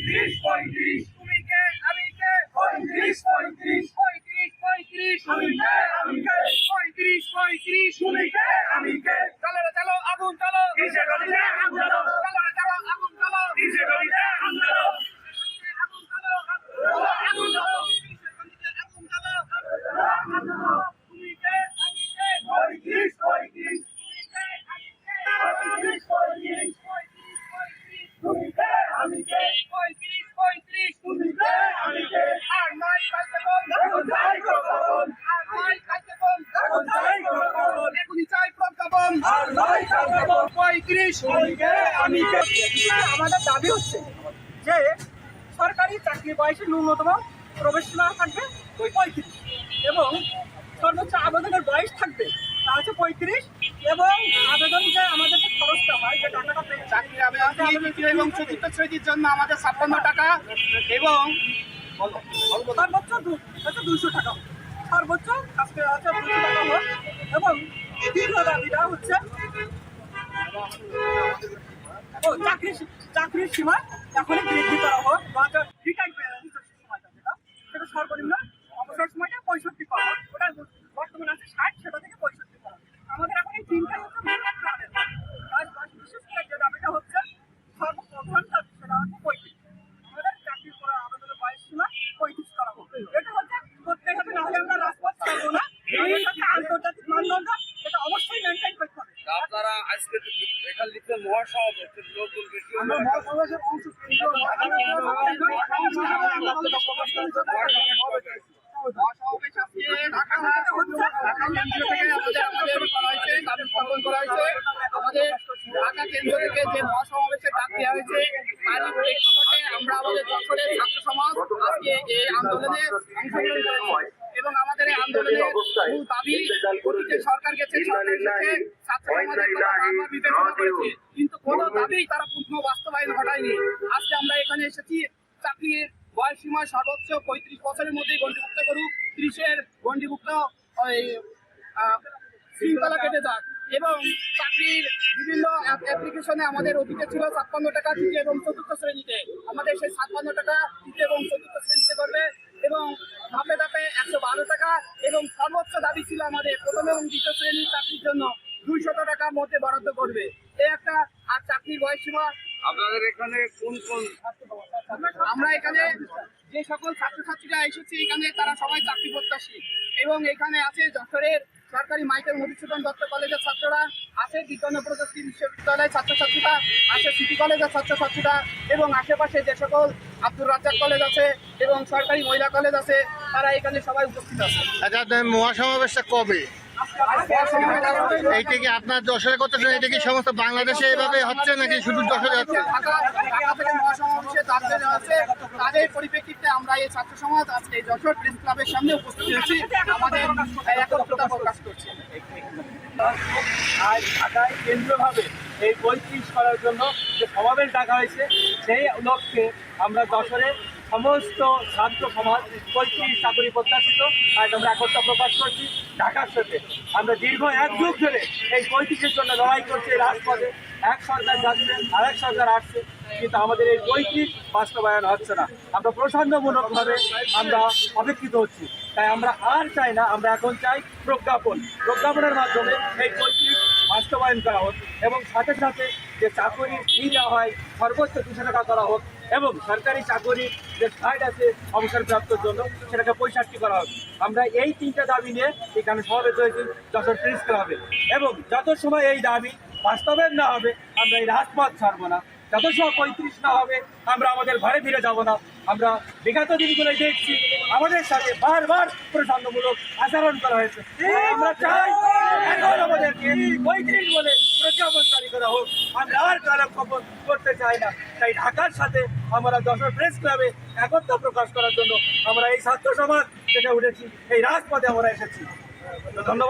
পঁয়ত্রিশ পঁয়ত্রিশ। তুমি কে? আমি কে? পঁয়ত্রিশ পঁয়ত্রিশ পঁয়ত্রিশ পঁয়ত্রিশ। আমি কে? আমি কে? পঁয়ত্রিশ পঁয়ত্রিশ। তুমি কে? আমি কে চলো রে চলো আগুন চলো কিসে গলিতে আন্দোলন চলো রে চলো আগুন চলো কিসে গলিতে আন্দোলন আগুন চলো আগুন চলো আগুন চলো তুমি কে আমি কে পঁয়ত্রিশ পঁয়ত্রিশ পঁয়ত্রিশ পঁয়ত্রিশ তুমি কে আমি কে পঁয়ত্রিশ পঁয়ত্রিশ তুমি কে আমি কে আর নয় কার্যক্রম এখন চাই প্রজ্ঞাপন আর নয় কার্যক্রম এখন চাই প্রজ্ঞাপন এখনই চাই প্রজ্ঞাপন আর নয় আমি আমাদের দাবি হচ্ছে যে সরকারি চাকরি বয়সে ন্যূনতম প্রবেশ সীমা থাকবে ওই পঁয়ত্রিশ এবং সর্বোচ্চ আবেদনের বয়স থাকবে তা হচ্ছে পঁয়ত্রিশ এবং আবেদন যে আমাদের যে খরচটা হয় যে টাকাটা পেয়ে আবেদন এবং চতুর্থ শ্রেণির জন্য আমাদের ছাপ্পান্ন টাকা এবং সর্বোচ্চ দুশো টাকা হোক। সর্বোচ্চ আজকে হচ্ছে দুশো টাকা হোক এবং দ্বিতীয় দাবিটা হচ্ছে ও চাকরি চাকরির সীমা এখনই বৃদ্ধি করা হোক বা রিটাইম সময়টা যেটা সেটা সর্বনিম্ন অবসর সময়টা পঁয়ষট্টি করা হোক ওটা বর্তমানে আছে ষাট সেটা থেকে পঁয়ষট্টি করা হোক। আমাদের এখন এই তিনটাই হচ্ছে মূল দাবি। আর বাকি বিশেষ করে যে দাবিটা হচ্ছে সর্বপ্রধান দাবি সেটা হচ্ছে পঁয়ত্রিশ আমাদের চাকরির করা আবেদনের বয়স সীমা পঁয়ত্রিশ করা হোক এটা হচ্ছে করতে হবে নাহলে আমরা রাজপথ ছাড়বো না আমাদের সাথে আন্তর্জাতিক মানদণ্ড এটা অবশ্যই মেনটেন করতে হবে আপনারা আজকে এখানে লিখছেন মহাসমাবেশ লোকজন বেশি হলে মহাসমাবেশের অংশ সমাবেশ আজকে ঢাকা ঢাকা কেন্দ্র থেকে আমাদের আমাদের করা হয়েছে দাবি উত্থাপন করা হয়েছে আমাদের ঢাকা কেন্দ্র আমরা আমাদের যশোরের এই আন্দোলনে এবং আমাদের এই আন্দোলনের দাবি সরকার গেছে, সরকার ছাত্র সমাজের কথা বিবেচনা করেছে। কোনো দাবি তারা পূর্ণ বাস্তবায়ন ঘটায়নি। আজকে আমরা এখানে এসেছি, চাকরির বয়স সীমা সর্বোচ্চ পঁয়ত্রিশ বছরের মধ্যেই গণ্ডিভুক্ত করুক, ত্রিশের গণ্ডিভুক্ত শৃঙ্খলা কেটে যাক। এবং চাকরির বিভিন্ন অ্যাপ্লিকেশনে আমাদের অতীতে ছিল ছাপ্পান্ন টাকা তৃতীয় এবং চতুর্থ শ্রেণীতে। আমাদের সেই ছাপ্পান্ন টাকা তৃতীয় এবং চতুর্থ শ্রেণীতে করবে এবং ধাপে ধাপে একশো বারো টাকা এবং সর্বোচ্চ দাবি ছিল আমাদের প্রথম এবং দ্বিতীয় শ্রেণির চাকরির জন্য। দুইশত টাকার মধ্যে বরাদ্দ করবে। এ একটা আর চাকরির বয়স সীমা আপনাদের এখানে কোন কোন আমরা এখানে যে সকল ছাত্রছাত্রীরা এসেছে এখানে তারা সবাই চাকরি প্রত্যাশী। এবং এখানে আছে যশোরের সরকারি মাইকেল মধুসূদন দত্ত কলেজের ছাত্ররা আছে বিজ্ঞান ও প্রযুক্তি বিশ্ববিদ্যালয়ের ছাত্রছাত্রীরা আছে সিটি কলেজের ছাত্রছাত্রীরা এবং আশেপাশে যে সকল আব্দুর রাজ্জাক কলেজ আছে এবং সরকারি মহিলা কলেজ আছে তারা এখানে সবাই উপস্থিত আছে। আচ্ছা আপনার মহাসমাবেশটা কবে? এইটা কি আপনার যশোরে করতেছেন এটা কি সমস্ত বাংলাদেশে এভাবে হচ্ছে নাকি শুধু যশোরে হচ্ছে তাদের পরিপ্রেক্ষিতে আমরা এই প্রেস ক্লাবের সামনে উপস্থিত হয়েছি। আমাদের কেন্দ্রভাবে এই পঁয়ত্রিশ করার জন্য যে ডাকা হয়েছে, সেই লক্ষ্যে আমরা যশোরে সমস্ত ছাত্র সমাজ পঁয়ত্রিশ চাকরি প্রত্যাশিত আজ আমরা একতা প্রকাশ করছি ঢাকার সাথে। আমরা দীর্ঘ এক যুগ ধরে এই পঁয়ত্রিশের জন্য লড়াই করছি রাজপথে। এক সরকার যাচ্ছে, আরেক সরকার আসছে, কিন্তু আমাদের এই পঁয়ত্রিশ বাস্তবায়ন হচ্ছে না। আমরা প্রসঙ্গমূলকভাবে আমরা অপেক্ষিত হচ্ছি। তাই আমরা আর চাই না, আমরা এখন চাই প্রজ্ঞাপন। প্রজ্ঞাপনের মাধ্যমে এই পঁয়ত্রিশ বাস্তবায়ন করা হোক এবং সাথে সাথে যে চাকরি ফি দেওয়া হয়, সর্বোচ্চ দুশো টাকা করা হোক এবং সরকারি চাকরির যে সাইড আছে অবসরপ্রাপ্তর জন্য, সেটাকে পঁয়ষট্টি করা হবে। আমরা এই তিনটা দাবি নিয়ে এখানে সমাবেত হয়েছি যশোর করা হবে। এবং যত সময় এই দাবি বাস্তবায়ন না হবে, আমরা এই রাজপথ ছাড়বো না। যত সময় পঁয়ত্রিশ না হবে, আমরা আমাদের ঘরে ফিরে যাব না। আমরা বিগত দিনগুলো দেখছি, আমাদের সাথে বারবার প্রসঙ্গমূলক আচরণ করা হয়েছে। আমরা চাই এখন আমাদেরকে পঁয়ত্রিশ বলে প্রজ্ঞাপন জারি করা হোক। আমরা আর কালক্ষেপণ করতে চাই না। তাই ঢাকার সাথে আমরা যশোর প্রেস ক্লাবে একত্র প্রকাশ করার জন্য আমরা এই ছাত্র সমাজ থেকে উঠেছি, এই রাজপথে আমরা এসেছি। ধন্যবাদ।